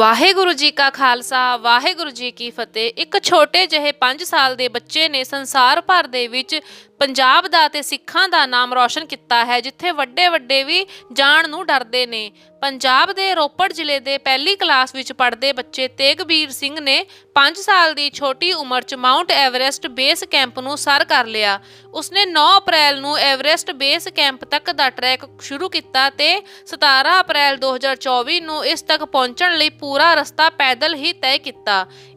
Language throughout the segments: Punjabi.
ਵਾਹਿਗੁਰੂ ਜੀ ਕਾ ਖਾਲਸਾ, ਵਾਹਿਗੁਰੂ ਜੀ ਕੀ ਫਤਿਹ। ਇੱਕ ਛੋਟੇ ਜਿਹੇ 5 ਸਾਲ ਦੇ ਬੱਚੇ ਨੇ ਸੰਸਾਰ ਭਰ ਦੇ ਵਿੱਚ ਪੰਜਾਬ ਦਾ ਤੇ ਸਿੱਖਾਂ ਦਾ ਨਾਮ ਰੌਸ਼ਨ ਕੀਤਾ ਹੈ, ਜਿੱਥੇ ਵੱਡੇ ਵੱਡੇ ਵੀ ਜਾਣ ਨੂੰ ਡਰਦੇ ਨੇ। ਪੰਜਾਬ ਦੇ ਰੋਪੜ ਜ਼ਿਲ੍ਹੇ ਦੇ ਪਹਿਲੀ ਕਲਾਸ ਵਿੱਚ ਪੜ੍ਹਦੇ ਬੱਚੇ ਤੇਗਬੀਰ ਸਿੰਘ ਨੇ 5 ਸਾਲ ਦੀ ਛੋਟੀ ਉਮਰ 'ਚ ਮਾਊਂਟ ਐਵਰੈਸਟ ਬੇਸ ਕੈਂਪ ਨੂੰ ਸਰ ਕਰ ਲਿਆ। ਉਸਨੇ 9 ਅਪ੍ਰੈਲ ਨੂੰ ਐਵਰੈਸਟ ਬੇਸ ਕੈਂਪ ਤੱਕ ਦਾ ਟਰੈਕ ਸ਼ੁਰੂ ਕੀਤਾ ਤੇ 17 ਅਪ੍ਰੈਲ 2024 ਨੂੰ ਇਸ ਤੱਕ ਪਹੁੰਚਣ ਲਈ ਪੂਰਾ ਰਸਤਾ ਪੈਦਲ ਹੀ ਤੈਅ ਕੀਤਾ।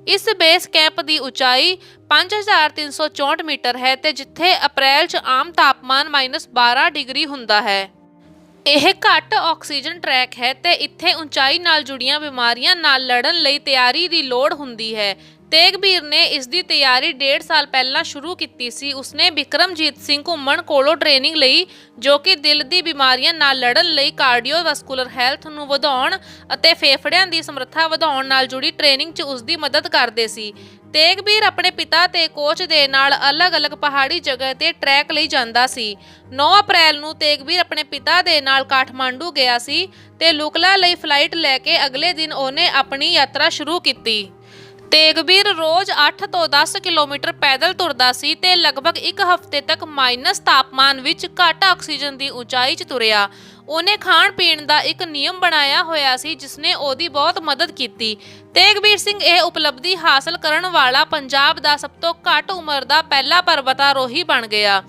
ਇਸ ਬੇਸ ਕੈਂਪ ਦੀ ਉਚਾਈ 5364 ਮੀਟਰ ਹੈ ਤੇ ਜਿੱਥੇ ਅਪ੍ਰੈਲ 'ਚ ਆਮ ਤਾਪਮਾਨ -12 ਡਿਗਰੀ ਹੁੰਦਾ ਹੈ। ਇਹ ਘੱਟ ਆਕਸੀਜਨ ਟਰੈਕ ਹੈ ਤੇ ਇੱਥੇ ਉਚਾਈ ਨਾਲ ਜੁੜੀਆਂ ਬਿਮਾਰੀਆਂ ਨਾਲ ਲੜਨ ਲਈ ਤਿਆਰੀ ਦੀ ਲੋੜ ਹੁੰਦੀ ਹੈ ਤੇਗਬੀਰ ਨੇ ਇਸ ਦੀ ਤਿਆਰੀ 1.5 ਸਾਲ ਪਹਿਲਾਂ ਸ਼ੁਰੂ ਕੀਤੀ ਸੀ। ਉਸਨੇ ਵਿਕਰਮਜੀਤ ਸਿੰਘ ਘੁੰਮਣ ਕੋਲੋਂ ਟ੍ਰੇਨਿੰਗ ਲਈ, ਜੋ ਕਿ ਦਿਲ ਦੀ ਬਿਮਾਰੀਆਂ ਨਾਲ ਲੜਨ ਲਈ ਕਾਰਡੀਓਵੈਸਕੂਲਰ ਹੈਲਥ ਨੂੰ ਵਧਾਉਣ ਅਤੇ ਫੇਫੜਿਆਂ ਦੀ ਸਮਰੱਥਾ ਵਧਾਉਣ ਨਾਲ ਜੁੜੀ ਟ੍ਰੇਨਿੰਗ 'ਚ ਉਸ ਦੀ ਮਦਦ ਕਰਦੇ ਸੀ। ਤੇਗਬੀਰ ਆਪਣੇ ਪਿਤਾ ਤੇ ਕੋਚ ਦੇ ਨਾਲ ਅਲੱਗ-ਅਲੱਗ ਪਹਾੜੀ ਜਗ੍ਹਾ ਤੇ ਟਰੈਕ ਲਈ ਜਾਂਦਾ ਸੀ। 9 ਅਪ੍ਰੈਲ ਨੂੰ ਤੇਗਬੀਰ ਆਪਣੇ ਪਿਤਾ ਦੇ ਨਾਲ ਕਾਠਮਾਂਡੂ ਗਿਆ ਸੀ ਤੇ ਲੁਕਲਾ ਲਈ ਫਲਾਈਟ ਲੈ ਕੇ ਅਗਲੇ ਦਿਨ ਉਹਨੇ ਆਪਣੀ ਯਾਤਰਾ ਸ਼ੁਰੂ ਕੀਤੀ। ਤੇਗਬੀਰ ਰੋਜ਼ 8 ਤੋਂ 10 ਕਿਲੋਮੀਟਰ ਪੈਦਲ ਤੁਰਦਾ ਸੀ ਤੇ ਲਗਭਗ ਇੱਕ ਹਫ਼ਤੇ ਤੱਕ ਮਾਈਨਸ ਤਾਪਮਾਨ ਵਿੱਚ ਘੱਟ ਆਕਸੀਜਨ ਦੀ ਉਚਾਈ 'ਚ ਤੁਰਿਆ। ਉਹਨੇ ਖਾਣ ਪੀਣ ਦਾ ਇੱਕ ਨਿਯਮ ਬਣਾਇਆ ਹੋਇਆ ਸੀ ਜਿਸ ਨੇ ਉਹਦੀ ਬਹੁਤ ਮਦਦ ਕੀਤੀ। ਤੇਗਬੀਰ ਸਿੰਘ ਇਹ ਉਪਲਬਧੀ ਹਾਸਲ ਕਰਨ ਵਾਲਾ ਪੰਜਾਬ ਦਾ ਸਭ ਤੋਂ ਘੱਟ ਉਮਰ ਦਾ ਪਹਿਲਾ ਪਰਬਤਾਰੋਹੀ ਬਣ ਗਿਆ।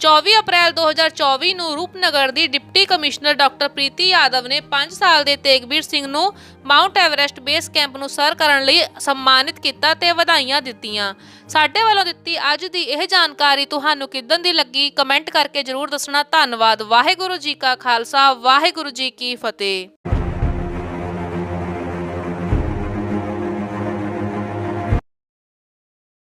24 ਅਪ੍ਰੈਲ 2024 ਨੂੰ ਰੂਪਨਗਰ ਦੀ deputy commissioner doctor Preeti Yadav ਨੇ 5 ਸਾਲ ਦੇ ਤੇਗਬੀਰ ਸਿੰਘ ਨੂੰ ਮਾਊਂਟ ਐਵਰੈਸਟ ਬੇਸ ਕੈਂਪ ਨੂੰ ਸਰ ਕਰਨ ਲਈ ਸਨਮਾਨਿਤ ਕੀਤਾ ਤੇ ਵਧਾਈਆਂ ਦਿੱਤੀਆਂ। ਸਾਡੇ ਵੱਲੋਂ ਦਿੱਤੀ ਅੱਜ ਦੀ ਇਹ ਜਾਣਕਾਰੀ ਤੁਹਾਨੂੰ ਕਿੱਦਾਂ ਦੀ ਲੱਗੀ? ਕਮੈਂਟ ਕਰਕੇ ਜਰੂਰ ਦੱਸਣਾ। ਧੰਨਵਾਦ। ਵਾਹਿਗੁਰੂ ਜੀ ਕਾ ਖਾਲਸਾ। ਵਾਹਿਗੁਰੂ ਜੀ ਕੀ ਫਤਿਹ।